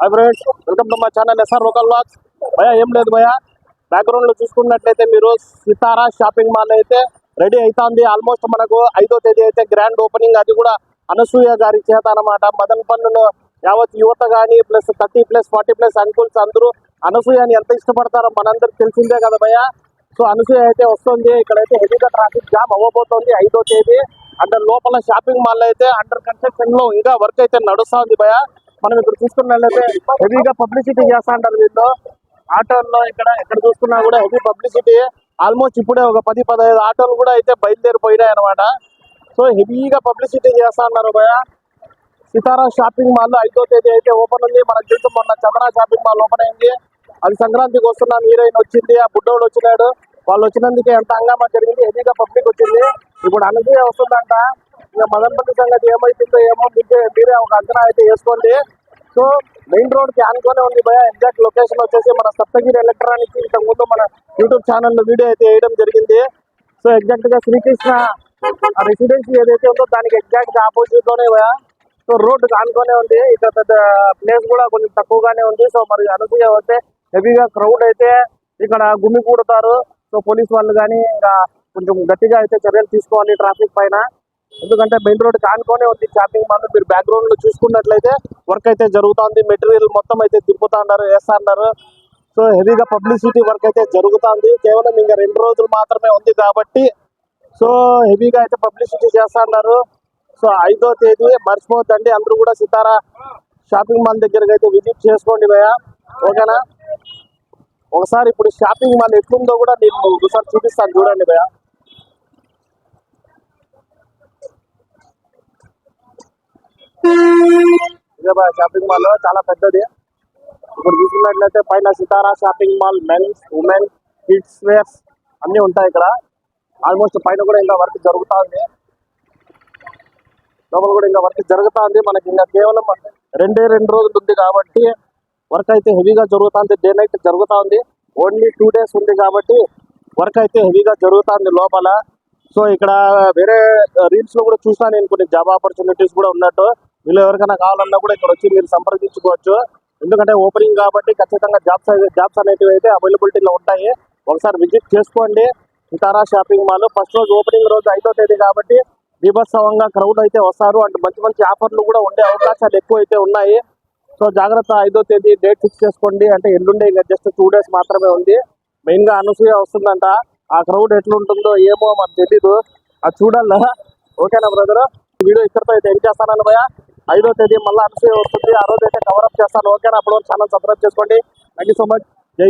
Hi friends welcome to మా channel SR local walks భయ ఏం లేదు భయ బ్యాక్గ్రౌండ్లో చూసుకున్నట్లయితే మీరు సితారా షాపింగ్ మాల్ అయితే రెడీ అవుతుంది ఆల్మోస్ట్ మనకు ఐదో తేదీ అయితే గ్రాండ్ ఓపెనింగ్ అది కూడా అనసూయ గారి చేత అనమాట మదన్ పన్నును యావత్ యువత కానీ plus thirty plus forty plus uncles అందరూ అనసూయని ఎంత ఇష్టపడతారో మనందరికి తెలిసిందే కదా భయ సో అనసూయ అయితే వస్తుంది. ఇక్కడైతే హెవీగా ట్రాఫిక్ జామ్ అవ్వబోతోంది ఐదో తేదీ. అంటే లోపల షాపింగ్ మాల్ అయితే అండర్ కన్స్ట్రక్షన్లో ఇంకా వర్క్ అయితే నడుస్తుంది భయ మనం ఇక్కడ చూసుకున్నట్లయితే హెవీగా పబ్లిసిటీ చేస్తా అంటారు వీళ్ళు. ఆటోల్లో ఇక్కడ ఎక్కడ చూసుకున్నా కూడా హెవీ పబ్లిసిటీ ఆల్మోస్ట్ ఇప్పుడే ఒక పది పదహైదు ఆటోలు కూడా అయితే బయలుదేరిపోయినాయి అనమాట సో హెవీగా పబ్లిసిటీ చేస్తా అన్నారు భయ సితారా షాపింగ్ మాల్ ఐదో తేదీ అయితే ఓపెన్ ఉంది. మనకు తెలుసు మొన్న చంద్ర షాపింగ్ మాల్ ఓపెన్ అయింది. అది సంక్రాంతికి వస్తున్నాం హీరోయిన్ వచ్చింది ఆ బుడ్డోడు వచ్చినాడు. వాళ్ళు వచ్చినందుకే ఎంత హంగామా జరిగింది హెవీగా పబ్లిక్ వచ్చింది. ఇప్పుడు అనసూయ వస్తుందంట. ఇంకా మదనపల్లి సంగతి ఏమైతుందో ఏమో మీకే మీరే ఒక అంచనా అయితే వేసుకోండి. సో మెయిన్ రోడ్కి ఆనుకోనే ఉంది భయ ఎగ్జాక్ట్ లొకేషన్ వచ్చేసి మన సప్తగిరి ఎలక్ట్రానిక్స్ ఇంతకు ముందు మన యూట్యూబ్ ఛానల్ వీడియో అయితే వేయడం జరిగింది. సో ఎగ్జాక్ట్గా శ్రీకృష్ణ రెసిడెన్సీ ఏదైతే ఉందో దానికి ఎగ్జాక్ట్ ఆపోజిట్లోనే భయ సో రోడ్ ఆనుకోనే ఉంది. ఇక్కడ పెద్ద ప్లేస్ కూడా కొంచెం తక్కువగానే ఉంది. సో మరి అనసూయ వస్తే హెవీగా క్రౌడ్ అయితే ఇక్కడ గుమ్మి కూడతారు సో పోలీస్ వాళ్ళు కానీ ఇంకా కొంచెం గట్టిగా అయితే చర్యలు తీసుకోవాలి ట్రాఫిక్ పైన. ఎందుకంటే మెయిన్ రోడ్ కానుకొనే ఉంది. షాపింగ్ మాల్ మీరు బ్యాక్గ్రౌండ్లో చూసుకున్నట్లయితే వర్క్ అయితే జరుగుతుంది. మెటీరియల్ మొత్తం అయితే తిప్పుతా ఉన్నారు వేస్తా ఉన్నారు. సో హెవీగా పబ్లిసిటీ వర్క్ అయితే జరుగుతుంది. కేవలం ఇంకా రెండు రోజులు మాత్రమే ఉంది కాబట్టి సో హెవీగా అయితే పబ్లిసిటీ చేస్తా ఉన్నారు. సో ఐదో తేదీ మర్చిపోద్దండి అందరూ కూడా సితారా షాపింగ్ మాల్ దగ్గరకు అయితే విజిట్ చేసుకోండి భయ ఓకేనా? ఒకసారి ఇప్పుడు షాపింగ్ మాల్ ఎట్లుందో కూడా నేను ఒకసారి చూపిస్తాను. చూడండి భయ హైదరాబాద్ షాపింగ్ మాల్ చాలా పెద్దది. ఇప్పుడు చూసుకున్నట్లయితే పైన Sitara shopping mall men's women kids wears అన్ని ఉంటాయి ఇక్కడ. ఆల్మోస్ట్ పైన కూడా ఇంకా వర్క్ జరుగుతూ ఉంది. లోపల కూడా ఇంకా వర్క్ జరుగుతూ ఉంది. మనకి ఇంకా కేవలం రెండే రెండు రోజులు ఉంది కాబట్టి వర్క్ అయితే హెవీగా జరుగుతుంది డే నైట్ జరుగుతూ ఉంది. ఓన్లీ టూ డేస్ ఉంది కాబట్టి వర్క్ అయితే హెవీగా జరుగుతుంది లోపల. సో ఇక్కడ వేరే రీల్స్లో కూడా చూసాను నేను కొన్ని జాబ్ ఆపర్చునిటీస్ కూడా ఉన్నట్టు. వీళ్ళు ఎవరికైనా కావాలన్నా కూడా ఇక్కడ వచ్చి మీరు సంప్రదించుకోవచ్చు. ఎందుకంటే ఓపెనింగ్ కాబట్టి ఖచ్చితంగా జాబ్స్ జాబ్స్ అనేటివి అయితే అవైలబిలిటీలో ఉంటాయి. ఒకసారి విజిట్ చేసుకోండి. సితారా షాపింగ్ మాల్ ఫస్ట్ రోజు ఓపెనింగ్ రోజు ఐదో తేదీ కాబట్టి దీపోత్సవంగా క్రౌడ్ అయితే వస్తారు. అండ్ మంచి మంచి ఆఫర్లు కూడా ఉండే అవకాశాలు ఎక్కువ అయితే ఉన్నాయి. సో జాగ్రత్త ఐదో తేదీ డేట్ ఫిక్స్ చేసుకోండి. అంటే ఎల్లుండే ఇంకా జస్ట్ టూ డేస్ మాత్రమే ఉంది. మెయిన్గా అనసూయ వస్తుందంట. ఆ క్రౌడ్ ఎట్లుంటుందో ఏమో మాకు తెలీదు. అది చూడాలా? ఓకేనా బ్రదర్ వీడియో ఇక్కడితో అయితే ఏం చేస్తానని భయ ఐదో తేదీ మళ్ళీ అనసూయ వస్తుంది. ఆ రోజు అయితే కవర్ అప్ చేస్తాను. ఓకేనా? అప్పుడు ఛానల్ సబ్స్క్రైబ్ చేసుకోండి. థ్యాంక్ సో మచ్ జై